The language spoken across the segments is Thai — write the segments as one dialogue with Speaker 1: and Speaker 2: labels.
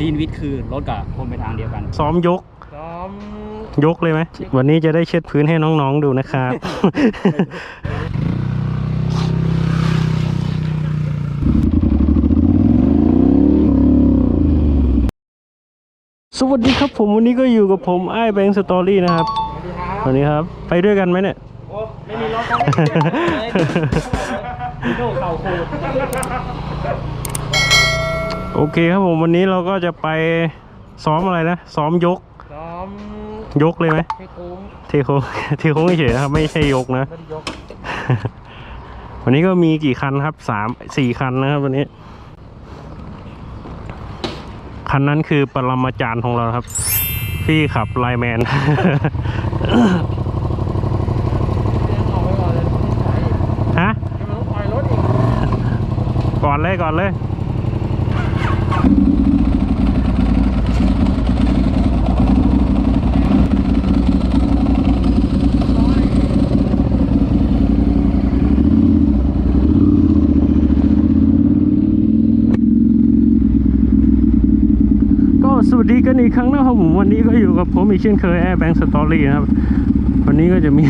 Speaker 1: ลีนวิทคือรถกับคนไปทางเดียวกัน
Speaker 2: ซ้อมยก
Speaker 1: ซ้อม
Speaker 2: ยกเลยไหม วันนี้จะได้เช็ดพื้นให้น้องๆดูนะครับ สวัสดีครับผมวันนี้ก็อยู่กับผมไอ้แบงค์สตอรี่นะครับ วันนี้ครับ ไปด้วยกันไหมเนี่ย
Speaker 1: โอ้ไม่มีรถก็ไม่มีโดเข่าโคตร
Speaker 2: โอเคครับผมวันนี้เราก็จะไปซ้อมอะไรนะ ซ้อมยก
Speaker 1: ซ้อม
Speaker 2: ยกเลยไหม
Speaker 1: ให้โค้ง
Speaker 2: เทโค้งเทโค้งเฉยๆนะครับไม่ใช่ยกนะ
Speaker 1: ไม่ได้ยก
Speaker 2: วันนี้ก็มีกี่คันครับสามสี่คันนะครับวันนี้ คันนั้นคือปรมาจารย์ของเราครับ พี่ขับไลน์แมน
Speaker 1: เลี้ยงออกไปก่อนเลยไม่ใช่
Speaker 2: ฮะ
Speaker 1: มันต้องปล่อยรถอีก
Speaker 2: ก่อนเลยก่อนเลยก็ สวัสดีกันอีกครั้งนะครับผมวันนี้ก็อยู่กับผมอีกเช่นเคยแอร์แบงค์สตอรี่นะครับ วันนี้ก็จะมี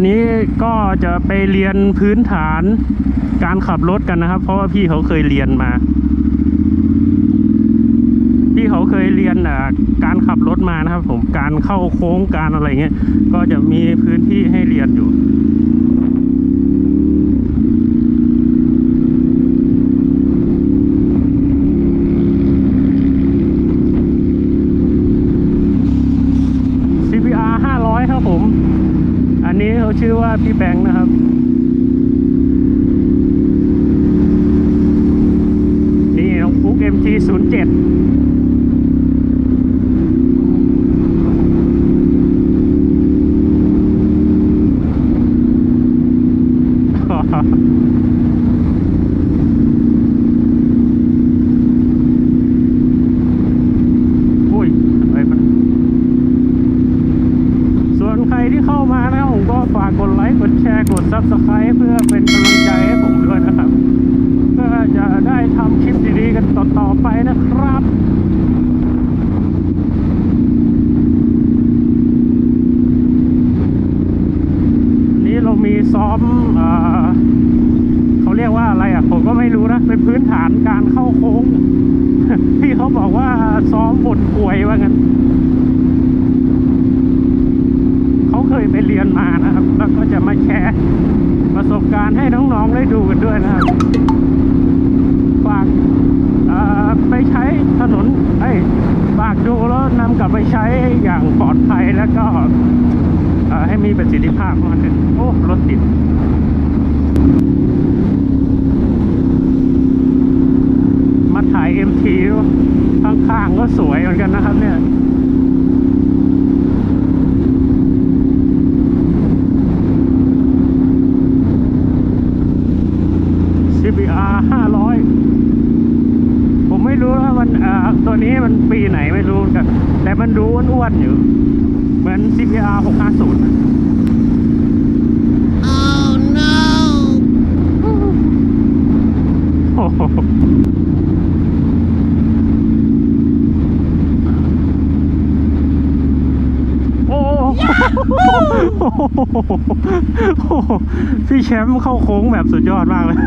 Speaker 2: วันนี้ก็จะไปเรียนพื้นฐานการขับรถกันนะครับ เพราะว่าพี่เขาเคยเรียนมา พี่เขาเคยเรียนการขับรถมานะครับ ผมการเข้าโค้งการอะไรเงี้ยก็จะมีพื้นที่ให้เรียนอยู่ CBR 500 ครับผม อันนี้เขาชื่อว่าพี่แบงค์นะครับ นี่น้องฟุก MG 07 อุ้ยอะไรมัน ส่วนใครที่เข้ามานะครับผมก็ฝากกดไลค์ กดแชร์ กด Subscribe เพื่อเป็นกำลังใจให้ผมด้วยนะครับ เพื่อจะได้ทำคลิปดีๆกันต่อๆไปนะครับ นี้เรามีซ้อม เขาเรียกว่าอะไรอะ ผมก็ไม่รู้นะ เป็นพื้นฐานการเข้าโค้ง พี่เขาบอกว่าซ้อมบทป่วยว่างั้นเขาเคยไปเรียนมานะครับ แล้วก็จะมาแชร์ประสบการณ์ให้น้องๆได้ดูกันด้วยนะครับฝากไปใช้ถนนไอ้ฝากดูแล้วนำกลับไปใช้อย่างปลอดภัยแล้วก็ ให้มีประสิทธิภาพมากขึ้นโอ้ รถติดมาถ่าย MT ข้างๆก็สวยเหมือนกันนะครับเนี่ย CBR 500 ผมไม่รู้ว่ามันเอ่อตัวนี้มันปีไหนไม่รู้เหมือนกัน แต่มันดูอ้วนๆอยู่ เหมือน CBR 650นะ
Speaker 3: Oh no!
Speaker 2: โอ้โหโอ้โห พี่แชมป์เข้าโค้งแบบสุดยอดมากเลย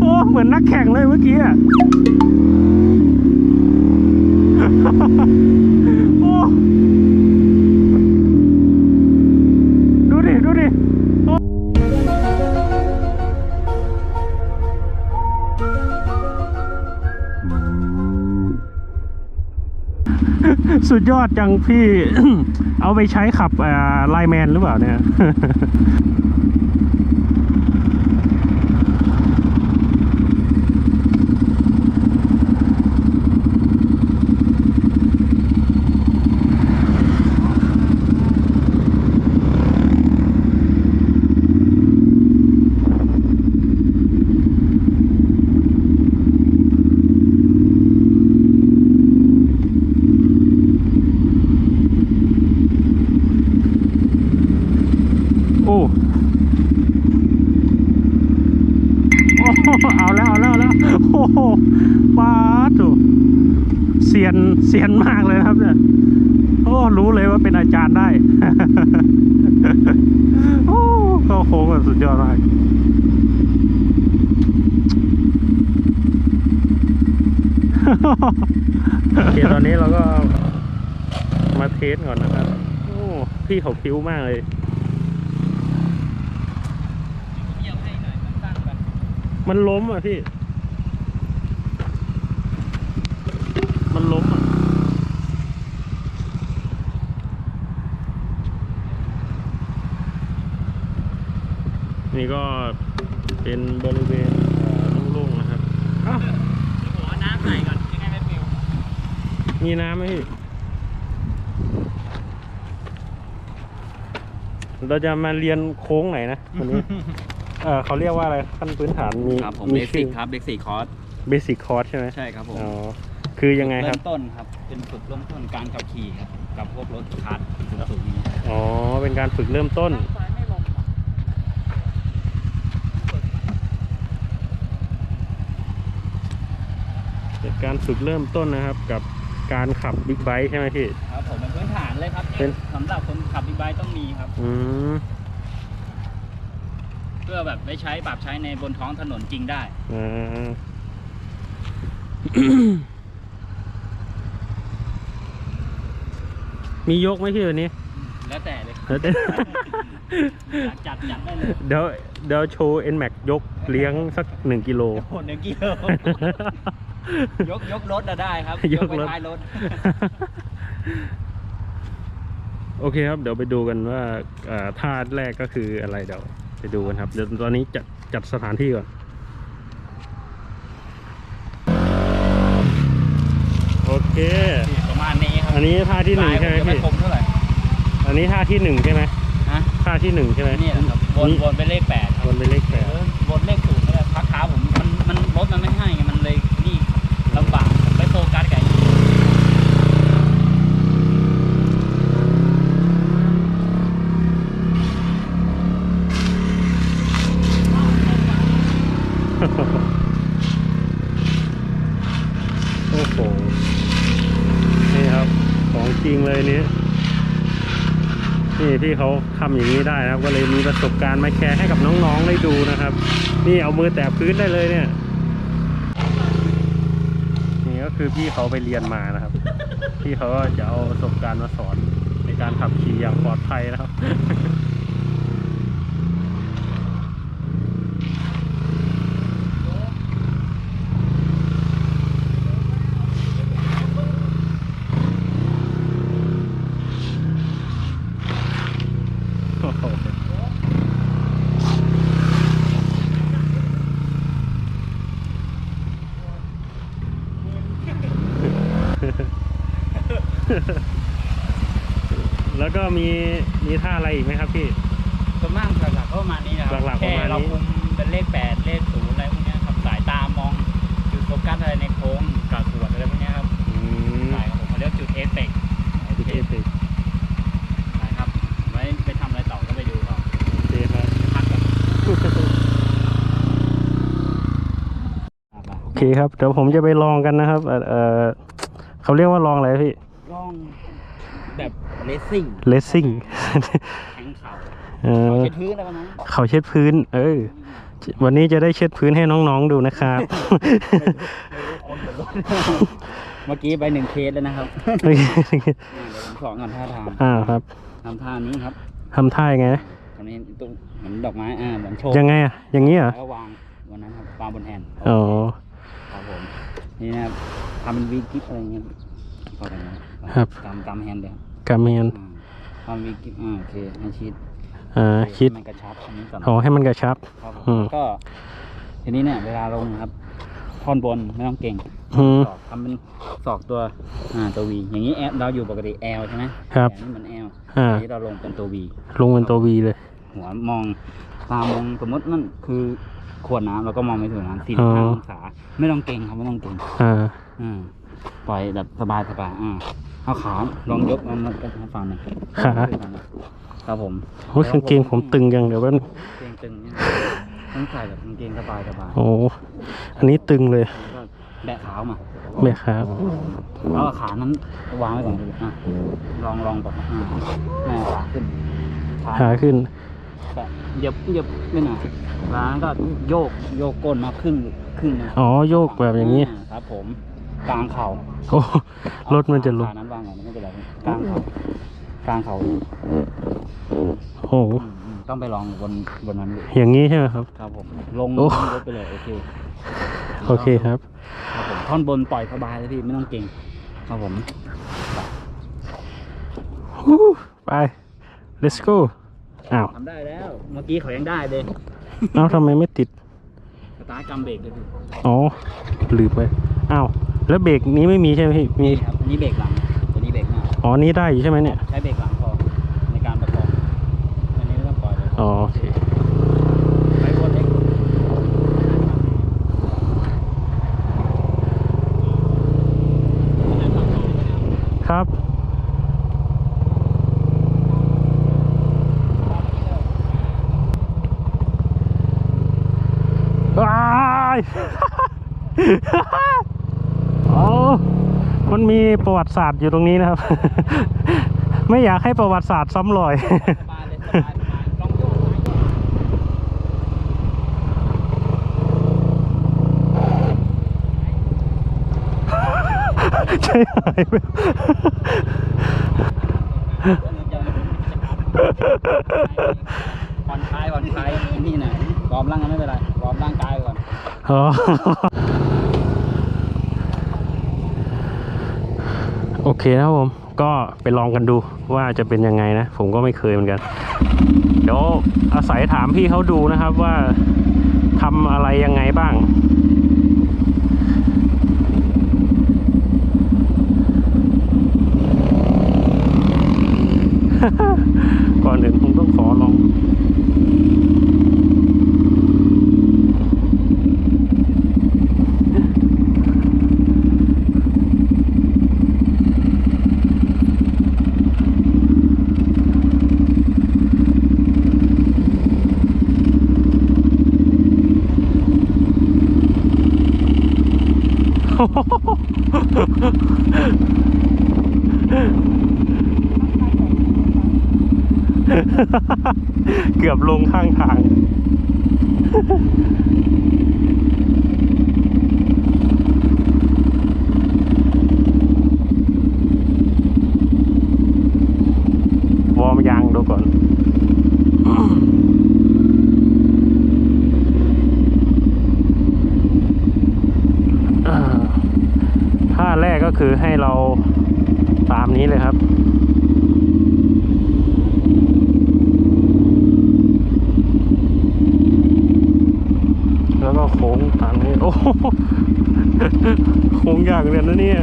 Speaker 2: โอ้ เหมือนนักแข่งเลยเมื่อกี้อะ สุดยอดจังพี่ เอาไปใช้ขับไลแมนหรือเปล่าเนี่ย โอ้โหเอาแล้วเอาแล้วแล้วโอ้โหปาดูเสียนเสียนมากเลยครับเนี่ยโอ้รู้เลยว่าเป็นอาจารย์ได้ โอ้ก็โค้งสุดยอดมากโอเคตอนนี้เราก็มาเทสก่อนนะครับ โอ้พี่เขาพิ้วมากเลย มันล้มอะพี่ มันล้มอะ นี่ก็เป็นบริเวณเอ่อโล่งๆนะครับอ้าว
Speaker 1: หัวน้ำใส่ก่อนยังไงไม่ปิว
Speaker 2: มีน้ำไหมพี่ เราจะมาเรียนโค้งไหนนะวันนี้ เออเขาเรียกว่าอะไรขั้นพื้นฐานมี
Speaker 1: ครับผม
Speaker 2: มี
Speaker 1: เบสิกครับเบสิกคอร์ส
Speaker 2: เบสิกคอร์สใช่ไหม
Speaker 1: ใช่ครับผม
Speaker 2: อ๋อคือยังไงค
Speaker 1: เริ่
Speaker 2: รับ
Speaker 1: มต้นครับเป็นฝึกเริ่มต้นการขับขี่ครับกับพวกรถคาร์ดสูงๆนี้
Speaker 2: อ๋อเป็นการฝึกเริ่มต้นเป็นการฝึกเริ่มต้นนะครับกับการขับบิ๊กไบค์ใช่ไหมพี่
Speaker 1: ครับผมเป็นพื้นฐานเลยครับ
Speaker 2: เป็น
Speaker 1: สำหรับคนขับบิ๊กไบค์ต้องมีครับ
Speaker 2: อืม
Speaker 1: เพื่อแบบไม่ใช้ปรับใช้ในบนท้องถนนจริงได้
Speaker 2: อ่ามียกไหมพี่วันนี้
Speaker 1: แล้วแต่เลย
Speaker 2: แล้วแต่
Speaker 1: อยากจัดจัดได้เลย
Speaker 2: เดี๋ยวเดี๋ยวโชว์ N Max ยกเลี้ยงสักหนึ่งกิโล
Speaker 1: โหหนึ่งกิโลยกยกรถอะได้ครับ
Speaker 2: ยกรถ
Speaker 1: ไว้ท้ายรถ
Speaker 2: โอเคครับ เดี๋ยวไปดูกันว่าอ่าท่าแรกก็คืออะไรเดี๋ยว ไปดูกันครับ เดี๋ยวตอนนี้จัดจัดสถานที่ก่อน โอเค
Speaker 1: ประมาณนี้ครับ
Speaker 2: อันนี้ท่าที่หนึ่งใช่ไหม
Speaker 1: ไม่
Speaker 2: พี่
Speaker 1: คมเท่าไหร่
Speaker 2: อันนี้ท่าที่หนึ่งใช่ไหม
Speaker 1: ฮะ
Speaker 2: ท่าที่หนึ่งใช่ไหม
Speaker 1: นี่แหละครับวนวนไปเลขแปดครับ
Speaker 2: วนไปเลขแปด
Speaker 1: เออวนเลขศูนย์ก็ได้พักเท้าผมมันมันรถมันไม่ให้ไงมันเลยนี่ลำบากผมไปโฟกัสกับไอ้นี่
Speaker 2: โอ้โห นี่ครับ ของจริงเลยนี้ นี่พี่เขาทำอย่างนี้ได้นะครับ ก็เลยมีประสบการณ์มาแชร์ให้กับน้องๆได้ดูนะครับ นี่เอามือแตะพื้นได้เลยเนี่ยนี่ก็คือพี่เขาไปเรียนมานะครับ พี่เขาก็จะเอาประสบการณ์มาสอนในการขับขี่อย่างปลอดภัยนะครับ โอ้โห แล้วก็มีมีท่าอะไรอีกไหมครับพี่
Speaker 1: ส่วนมากหลักๆก็ประมาณนี้นะครับ
Speaker 2: หลักๆประ
Speaker 1: แค่
Speaker 2: มาณนี้
Speaker 1: เราคุมเป็นเลขแปดเลขศูนย์อะไรพวกเนี้ยครับสายตามองจุดโฟกัสอะไรในโค้งกับสวดอะไรพวกเนี้ยครับ
Speaker 2: อืม
Speaker 1: ใช่ครับผมเขาเรียกจุดเอฟเฟกต์
Speaker 2: โอเคโอเค
Speaker 1: ใช่ครับไว้ไปทำอะไรต่อก็ไปดูต่อ
Speaker 2: โอเคครับ
Speaker 1: พักก่อน
Speaker 2: โอเคครับ เดี๋ยวผมจะไปลองกันนะครับเอ่อเอ่อ เขาเรียกว่าลองอะไรพี่
Speaker 1: ล่องแบบเลสซิ่ง
Speaker 2: racing
Speaker 1: แข็งเข่า
Speaker 2: เออ
Speaker 1: เช็ดพื้นอะไรประมาณนั้น
Speaker 2: เขาเช็ดพื้น เออ วันนี้จะได้เช็ดพื้นให้น้องๆดูนะครับ
Speaker 1: เมื่อกี้ไปหนึ่งเคสแล้วนะครับ
Speaker 2: โอเค
Speaker 1: อ่าเดี๋ยวผมสอนก่อนท่าทาง
Speaker 2: อ่าครับ
Speaker 1: ทำท่านี้ครับ
Speaker 2: ทำท่ายังไง
Speaker 1: ตอนนี้ตุ้เหมือนดอกไม้อ่าเหมือนโชว์
Speaker 2: ยังไงอะอย่างนี้เหรอ
Speaker 1: แล้วก็วางวันนั้นครับวางบนแฮนด์
Speaker 2: อ๋อ
Speaker 1: ครับผม นี่นะครับทำเป็นวีกิฟอะไรเงี้ยพอกันนะครับกำกำแฮนด์เลยครับ
Speaker 2: กาเมน
Speaker 1: อ่าทำวีกิฟอ่าโอเคให้ชิด
Speaker 2: อ่าคิด
Speaker 1: ให้มันกระชับอันนี้ก่อน
Speaker 2: อ๋อให้มันกระชับ
Speaker 1: ครับผม
Speaker 2: อืม
Speaker 1: ก็ทีนี้เนี่ยเวลาลงนะครับท่อนบนไม่ต้องเก่ง
Speaker 2: อืม
Speaker 1: ศอกทำเป็นศอกตัวอ่าตัววีอย่างนี้แอลเราอยู่ปกติแอลใช่ไหม
Speaker 2: ครับ
Speaker 1: แต่อันนี่มันแอล
Speaker 2: อ่า
Speaker 1: ทีนี้เราลงเป็นตัววี
Speaker 2: ลงเป็นตัววีเลย
Speaker 1: หัวมองตามองสมมตินั่นคือ ขวดน้ำเราก็มองไม่ถึงน้ำสี่
Speaker 2: อ๋
Speaker 1: ห้า
Speaker 2: อ
Speaker 1: องศาไม่ต้องเก่งครับไม่ต้องเก่ง
Speaker 2: อ่า
Speaker 1: อ่าปล่อยแบบสบายสบายอ่าเอาขาลองยกมันมันให้ฟังหน่อย
Speaker 2: ขา
Speaker 1: ครับผม
Speaker 2: โอ้ยกางเกงผมตึงยังเดี๋ยวแป๊บนึง
Speaker 1: เกงตึงเนี่ยต้องใส่แบบกางเกงสบายสบาย
Speaker 2: โอ้อันนี้ตึงเลย
Speaker 1: แล้วก็แบะขาวมา
Speaker 2: แม่ครับ
Speaker 1: แล้วก็ขานั้นวางไว้ก่อนดูอะลองลองแบบอ่าแม่ขาขึ้น
Speaker 2: ขาขึ้น
Speaker 1: แบะ เหยียบเหยียบไม่หน่อยแล้วนั้นก็โยกโยกก้นมาครึ่งครึ่งหนึ่ง
Speaker 2: อ๋อโยกแบบอย่างนี้
Speaker 1: ครับ ผมกลางเข่า
Speaker 2: โอ้รถมันจะลง
Speaker 1: ขานั้นวางก่อนไม่เป็นไรกลางเข่ากลางเข่า
Speaker 2: โอ้โห
Speaker 1: อืมอืมต้องไปลองบนบนนั้นดู
Speaker 2: อย่างนี้ใช่ไหมครับ
Speaker 1: ครับผมลง
Speaker 2: โอ้
Speaker 1: ลงรถไปเลยโอเค
Speaker 2: โอเคครับ
Speaker 1: ครับผมท่อนบนปล่อยสบายเลยพี่ไม่ต้องเก่งครับผม
Speaker 2: ฮู้ไป let's go อ้าว
Speaker 1: ทำได้แล้ว เมื่อกี้เขายังได้เลย
Speaker 2: เอ้าทำไมไม่ติด
Speaker 1: สตาร์ทกำเบรกเลยพี่
Speaker 2: อ๋อลืมไปอ้าวแล้วเบรกนี้ไม่มีใช่ไหมพี่มี
Speaker 1: นี่ครับอันนี้เบรกหลังตัวนี้เบรกหน้า
Speaker 2: อ๋อนี้ได้อยู่ใช่ไหมเนี่ย
Speaker 1: ใช้เบรกหลังพอในการประกอบอันนี้ไม่ต้องปล่อยเลย
Speaker 2: อ๋อโอเค
Speaker 1: ไปบนเล็ก
Speaker 2: ครับ ว้ายอ๋อมันมีประวัติศาสตร์อยู่ตรงนี้นะครับ ไม่อยากให้ประวัติศาสตร์ซ้ำรอย
Speaker 1: สบายเลอย
Speaker 2: ใช่หายไป
Speaker 1: ผ่อนคลายผ่อนคลายนี่นะวอร์มร่างกายไม่เป็นไรวอมร่างกายก่อน
Speaker 2: อ๋อโอเคนะผม ก็ไปลองกันดูว่าจะเป็นยังไงนะ ผมก็ไม่เคยเหมือนกัน เดี๋ยวอาศัยถามพี่เขาดูนะครับว่าทำอะไรยังไงบ้างก่อนอื่นผมต้องขอลอง เกือบลงข้างทาง วอร์มยางดูก่อน อ่าท่าแรกก็คือให้เราตามนี้เลยครับ แล้วก็โค้งตามนี้ โอ้โห โค้งยากเลยนะเนี่ย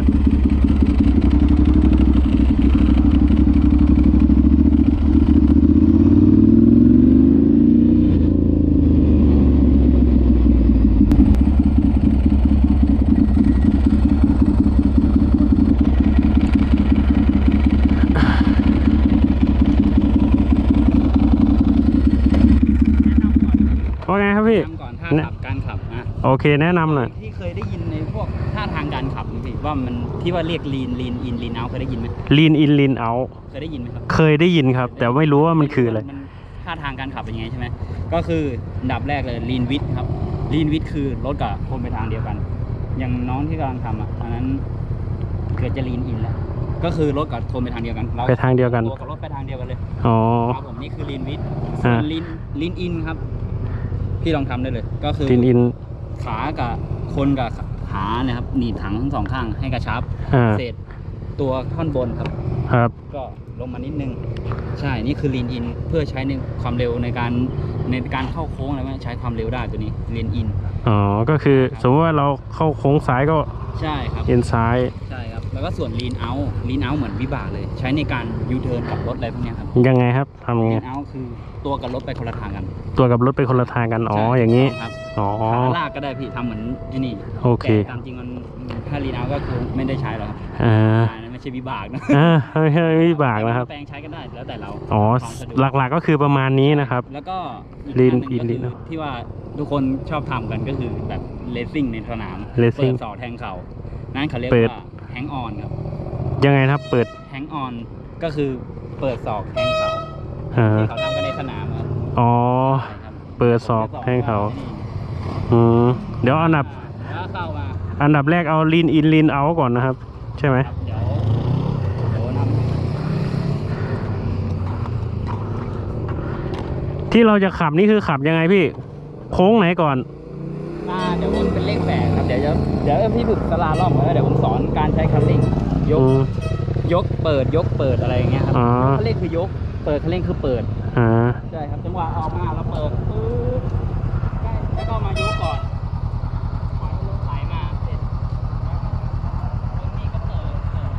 Speaker 2: ว่าไงครับพี่
Speaker 1: แนะนำก่อนท่า
Speaker 2: เนี่ย
Speaker 1: ขับการขับนะ
Speaker 2: โอ เคแนะนำหน่อย
Speaker 1: ที่เคยได้ยินในพวกท่าทางการขับนี่พี่ว่ามันที่ว่าเรียกลีนลีนอินลีนเอาเคยได้ยินไหม
Speaker 2: lean in lean out
Speaker 1: เคยได้ยินไหมครับ
Speaker 2: เคยได้ยินครับ แต่ไม่รู้ว่ามันคืออะไร
Speaker 1: มันท่าทางการขับเป็นยังไงใช่ไหมก็คืออันดับแรกเลยลีนวิดครับลีนวิดคือรถกับคนไปทางเดียวกัน อย่างน้องที่กำลังทำอะอันนั้นเกิดจะลีนอินแล้ว ก็คือรถกับโทนไปทางเดียวกันเรา
Speaker 2: ไปทางเดียวกัน
Speaker 1: ตัวกับรถไปทางเดียวกันเลย
Speaker 2: อ๋อ
Speaker 1: ครับผมนี่คือลีนวิด
Speaker 2: อ่า
Speaker 1: ลีนลีนอินครับ พี่ลองทำได้เลย ก็คือ
Speaker 2: lean in
Speaker 1: ขากับคนกับขาเนี่ยครับหนีบถังทั้งสองข้างให้กระชับ
Speaker 2: อ่า
Speaker 1: เศษตัวท่อนบนครับ
Speaker 2: ครับ
Speaker 1: ก็ลงมานิดนึง ใช่นี่คือลีนอินเพื่อใช้ในความเร็วในการในการเข้าโค้งอะไรไหมใช้ความเร็วได้ตัวนี้ลีนอิน
Speaker 2: อ๋อ ก็คือสมมติว่าเราเข้าโค้งซ้ายก็
Speaker 1: ใช่ครับ
Speaker 2: เอ็นซ้าย
Speaker 1: ใช่ครับ แล้วก็ส่วนลีนเอาลีนเอาเหมือนวิบากเลย ใช้ในการยูเทิร์นกับรถอะไรพวกเนี้ยครับ
Speaker 2: ยังไงครับทำยัง
Speaker 1: ลี
Speaker 2: ไง
Speaker 1: นเอาคือตัวกับรถไปคนละทางกัน
Speaker 2: ตัวกับรถไปคนละทางกัน อ๋อ
Speaker 1: ใช่
Speaker 2: อย่างนี้
Speaker 1: ครับ
Speaker 2: อ๋อ
Speaker 1: ขาลากก็ได้พี่ทำเหมือนไอ้นี่
Speaker 2: โอเค
Speaker 1: แต่ตามจริงมันถ้าลีนเอาก็คือไม่ได้ใช้หรอกครับ
Speaker 2: อ่า
Speaker 1: อันนั้นไม่ใช่วิบากนะ
Speaker 2: อ่าไม่ใช่วิบากนะครับ
Speaker 1: แปลงใช้กันได้แล้วแต่เรา
Speaker 2: อ๋อ
Speaker 1: ความสะดวก
Speaker 2: หลักๆก็คือประมาณนี้นะครับ
Speaker 1: แล้วก็อีก
Speaker 2: ลีน
Speaker 1: อันห
Speaker 2: ลี
Speaker 1: นึ่ง
Speaker 2: น
Speaker 1: ก็
Speaker 2: ลีนเนอะ
Speaker 1: คือที่ว่าทุกคนชอบทำกันก็คือแบบเลสซิ่งในสนาม
Speaker 2: racing
Speaker 1: เปิดสอแทงเข่านั่นเขาเรียก
Speaker 2: เปิด
Speaker 1: ว่าแฮงออนครับ
Speaker 2: ยังไงนะครับเปิด
Speaker 1: แฮงออนก็คือเปิดศอกแทงเข่า
Speaker 2: อ่า
Speaker 1: ที่เขาทำกันในสนามครับ
Speaker 2: อ๋อ
Speaker 1: ใช่ครับ
Speaker 2: เปิดศอกแทงเข่าอื มเดี๋ยวอันดับ
Speaker 1: แล้วเข้ามา
Speaker 2: อันดับแรกเอาลีนอินลีนเอาก่อนนะครับ ใช่ไหม
Speaker 1: ครับเดี๋ยวเดี๋ยวนำ
Speaker 2: ที่เราจะขับนี่คือขับยังไงพี่ โค้งไหนก่อน
Speaker 1: อ่าเดี๋ยววนเป็นเลขแปดครับ เดี๋ยวจะเดี๋ยวพี่ฝึกสลาล่อมแล้วเดี๋ยวผมสอนการใช้คันเร่งยก
Speaker 2: อืม
Speaker 1: ยกเปิดยกเปิดอะไรอย่างเงี้ยครับ
Speaker 2: อ๋อ
Speaker 1: คันเร่งคือยก เปิดคันเร่งคือเปิด
Speaker 2: อ่า
Speaker 1: ใช่ครับ จังหวะออกมาเราเปิดปึ๊บใช่ แล้วก็มายกก่อนปล่อยให้รถไหลมาเสร็จตรงนี้ก็เปิดเปิด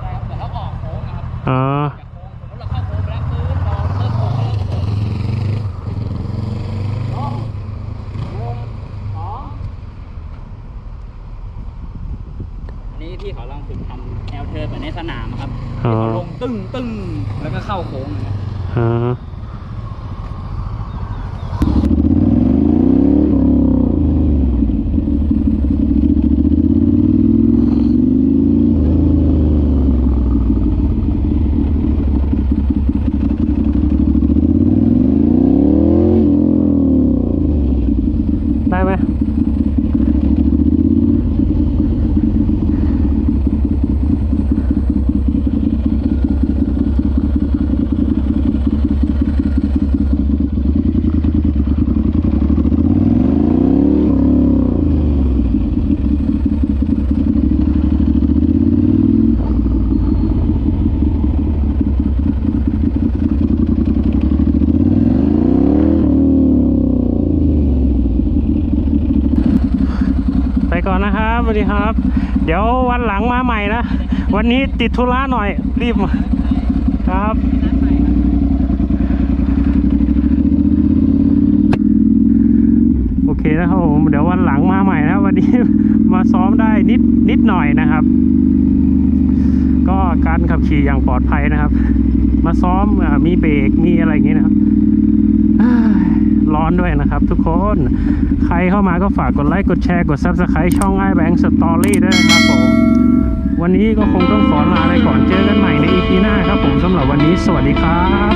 Speaker 1: ใช่ครับเหมือนเราออกโค้งนะครับ
Speaker 2: อ๋อ
Speaker 1: จากโค้งสมมติเราเข้าโค้งไปแล้วปึ๊บเราเริ่มโค้งเริ่มเปิดลงลงสองอันนี้ที่เขาลองฝึกทำแอลเทิร์นเหมือนในสนามอะครับ
Speaker 2: อ๋อ
Speaker 1: ที่เขาลงตึ้งตึ้งแล้วก็เข้าโค้งอย่างเงี้ย
Speaker 2: อ่าได้ไหม ไปก่อนนะครับส วัสดีครับ เดี๋ยววันหลังมาใหม่นะ วันนี้ติดธุระหน่อยรีบครับโอเคนะครับผมเดี๋ยววันหลังมาใหม่นะ วันนี้มาซ้อมได้นิดนิดหน่อยนะครับ ก็การขับขี่อย่างปลอดภัยนะครับ มาซ้อมมีเบรกมีอะไรอย่างงี้นะครับอ้ายร้อนด้วยนะครับทุกคนใครเข้ามาก็ฝากกดไลค์กดแชร์กด Subscribe ช่องไอแบงค์สตอรี่ด้วยนะครับผม วันนี้ก็คงต้องขอลาไปก่อนเจอกันใหม่ในอีพีหน้าครับผมสำหรับวันนี้สวัสดีครับ